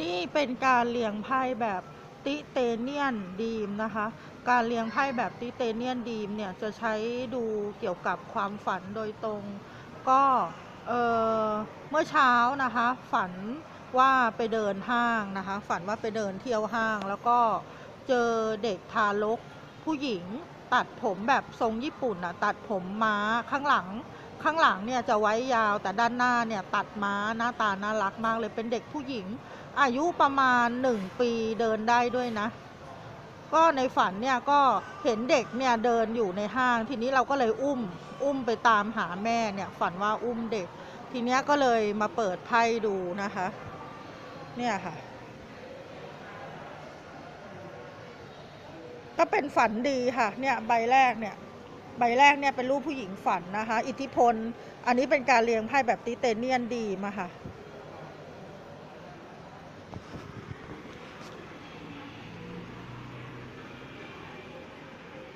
นี่เป็นการเลี้ยงไพ่แบบติเตเนียนดีมนะคะ การเลี้ยงไพ่แบบติเตเนียนดีมเนี่ยจะใช้ดูเกี่ยวกับความฝันโดยตรง ก็เออเมื่อเช้านะคะ ฝันว่าไปเดินห้างนะคะ ฝันว่าไปเดินเที่ยวห้าง แล้วก็เจอเด็กทารกผู้หญิง ตัดผมแบบทรงญี่ปุ่นอะตัดผมม้าข้างหลัง ข้างหลังเนี่ยจะไว้ยาวแต่ด้านหน้าเนี่ยตัดม้าหน้าตาน่ารักมากเลยเป็นเด็กผู้หญิง อายุประมาณหนึ่งปีเดินได้ด้วยนะ ก็ในฝันเนี่ยก็เห็นเด็กเนี่ยเดินอยู่ในห้าง ทีนี้เราก็เลยอุ้มอุ้มไปตามหาแม่เนี่ยฝันว่าอุ้มเด็ก ทีเนี้ยก็เลยมาเปิดไพ่ดูนะคะ เนี่ยค่ะ ก็เป็นฝันดีค่ะเนี่ยใบแรกเนี่ย ใบแรกเนี่ยเป็นรูปผู้หญิงฝันนะคะ อิทธิพล อันนี้เป็นการเรียงไพ่แบบติเตเนียนดีมาค่ะ